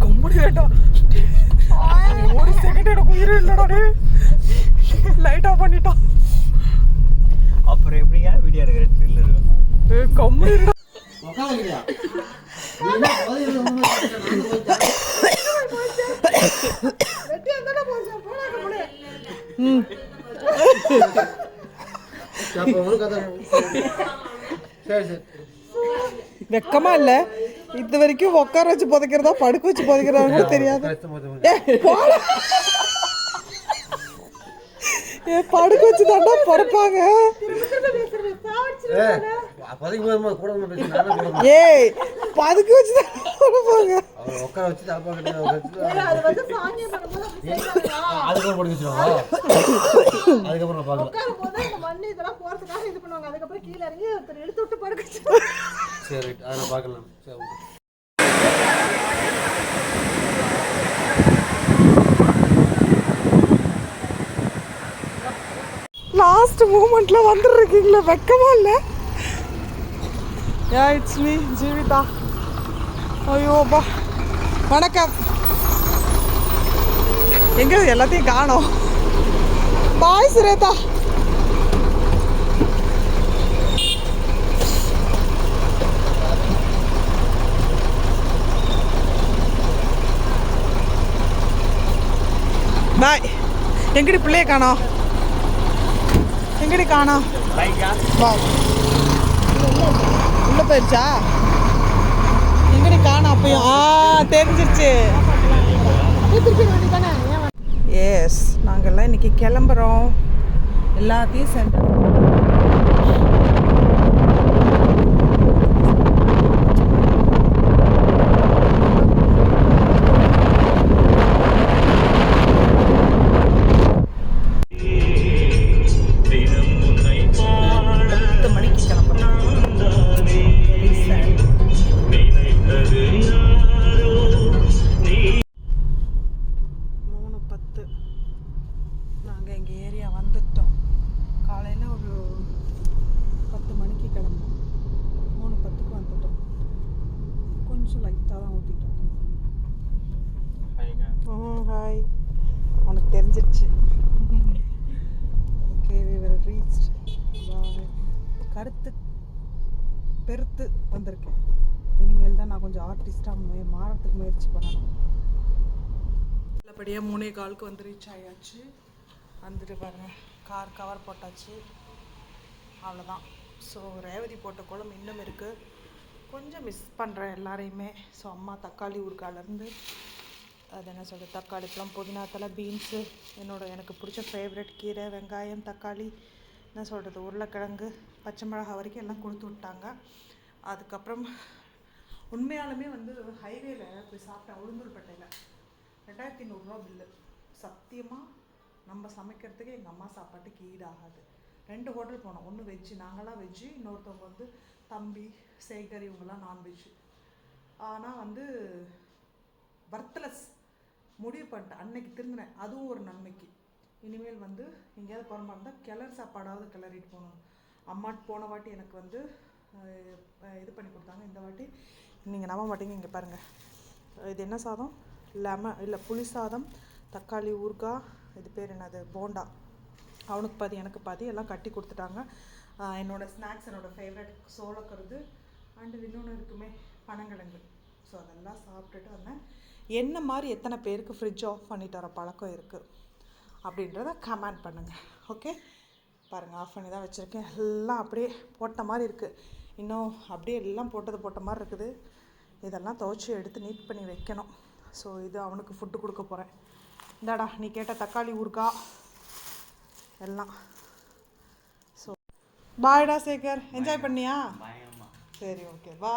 Company ஒரு second எனக்கு உயிர் இல்லடா லைட் ஆஃப் பண்ணிட்டான் அப்புறம் எப்படிங்க வீடியோ எடுக்கிற த்ரில்லர் ஏய் சரி சரி வெக்கமா இல்ல. இது வரைக்கும் உட்கார வச்சு புதைக்கிறதா படுக்க வச்சு புதைக்கிறதா கூட தெரியாது. ஏ படுக்க வச்சு தாண்டா பிறப்பாங்க ஏ பதுக்கி போது கூட ஒண்ணு ஏய் பதுக்க வச்சு தான் பிறப்பாங்க அவரை உட்கார வச்சு தாப்பா கிட்ட வச்சு அதுக்கப்புறம் படிக்க வச்சிருவாங்க அதுக்கப்புறம் நான் பார்க்கலாம் சரி ரைட் அதை நான் பார்க்கலாம். சரி. லாஸ்ட் மூமெண்ட்ல வந்துருக்கீங்களா வெக்கமா இல்ல? Yeah it's me Jeevitha. ஐயோப்பா வணக்கம். எங்க எல்லாத்தையும் காணோம். பாய் சுரேதா. பாய் எங்கடி பிள்ளைய காணோம் எங்கடி காணோம் உள்ள போயிருச்சா? எங்கடி காணோம் அப்பயும்? ஆ தெரிஞ்சிருச்சு. எஸ் நாங்கள்லாம் இன்னைக்கு கிளம்புறோம். எல்லாத்தையும் சென்டர் எங்கள் ஏரியா வந்துட்டோம். காலையில் ஒரு பத்து மணிக்கு கிளம்புனோம். மூணு பத்துக்கு வந்துட்டோம். கொஞ்சம் லைட்டாக தான் ஊற்றிட்டோம் ஹாய் உனக்கு தெரிஞ்சிருச்சு. ஓகே வி வில் ரீச் கருத்து பெருத்து வந்திருக்கேன் இனிமேல் தான் நான் கொஞ்சம் ஆர்டிஸ்டாக மாறத்துக்கு முயற்சி பண்ணணும். நல்லபடியாக மூணே காலுக்கு வந்து ரீச் ஆயாச்சு. வந்துட்டு பாருங்கள் கார் கவர் போட்டாச்சு. அவ்வளோதான் ஸோ ரேவதி போட்ட குழம்பு இன்னும் இருக்குது கொஞ்சம் மிஸ் பண்ணுறேன் எல்லாரையுமே. ஸோ அம்மா தக்காளி ஊறுகாலேருந்து அது என்ன சொல்கிறது தக்காளி பழம் புதினா தலை பீன்ஸு என்னோடய எனக்கு பிடிச்ச ஃபேவரட் கீரை வெங்காயம் தக்காளி என்ன சொல்கிறது உருளைக்கிழங்கு பச்சை மிளகா வரைக்கும் எல்லாம் கொடுத்து விட்டாங்க. அதுக்கப்புறம் உண்மையாலுமே வந்து ஹைவேல போய் சாப்பிட்டேன் உளுந்தூர்பேட்டையில். ரெண்டாயிரத்தி நூறுரூவா பில்லு சத்தியமாக நம்ம சமைக்கிறதுக்கு எங்கள் அம்மா சாப்பாட்டுக்கு ஈடாகாது. ரெண்டு ஹோட்டல் போனோம். ஒன்று வெஜ்ஜு. நாங்களாம் வெஜ்ஜு இன்னொருத்தவங்க வந்து தம்பி சேகர் இவங்கெல்லாம் நான்வெஜ்ஜு ஆனால் வந்து பர்த்லஸ் முடிவு பண்ணிட்டேன். அன்னைக்கு திருந்தினேன். அதுவும் ஒரு நன்மைக்கு. இனிமேல் வந்து எங்கேயாவது போகிற மாதிரி இருந்தால் கிளர் சாப்பாடாவது கிளறிட்டு போகணும். அம்மா போன வாட்டி எனக்கு வந்து இது பண்ணி கொடுத்தாங்க. இந்த வாட்டி நீங்கள் நம்ப மாட்டீங்க இங்கே பாருங்கள் இது என்ன சாதம்? லெமன் இல்லை புளி சாதம் தக்காளி ஊறுகாய் இது பேர் என்னது? போண்டா. அவனுக்கு பாதி எனக்கு பாதி எல்லாம் கட்டி கொடுத்துட்டாங்க. என்னோடய ஸ்நாக்ஸ் என்னோட ஃபேவரட் சோளக்கருது அண்டு இன்னொன்று இருக்குமே பனங்கிழங்கு. ஸோ அதெல்லாம் சாப்பிட்டுட்டு வந்தேன். என்ன மாதிரி எத்தனை பேருக்கு ஃப்ரிட்ஜ் ஆஃப் பண்ணிட்டு வர பழக்கம் இருக்குது அப்படின்றத கமெண்ட் பண்ணுங்கள் ஓகே பாருங்கள் ஆஃப் பண்ணி தான் வச்சுருக்கேன். எல்லாம் அப்படியே போட்ட மாதிரி இருக்குது இன்னும் அப்படியே எல்லாம் போட்டது போட்ட மாதிரி இருக்குது. இதெல்லாம் துவைச்சி எடுத்து நீட் பண்ணி வைக்கணும். ஸோ இது அவனுக்கு ஃபுட்டு கொடுக்க போகிறேன் இந்தாடா நீ கேட்ட தக்காளி ஊறுகாய் எல்லாம். ஸோ பாய்டா சேகர். என்ஜாய் பண்ணியா? சரி ஓகே பா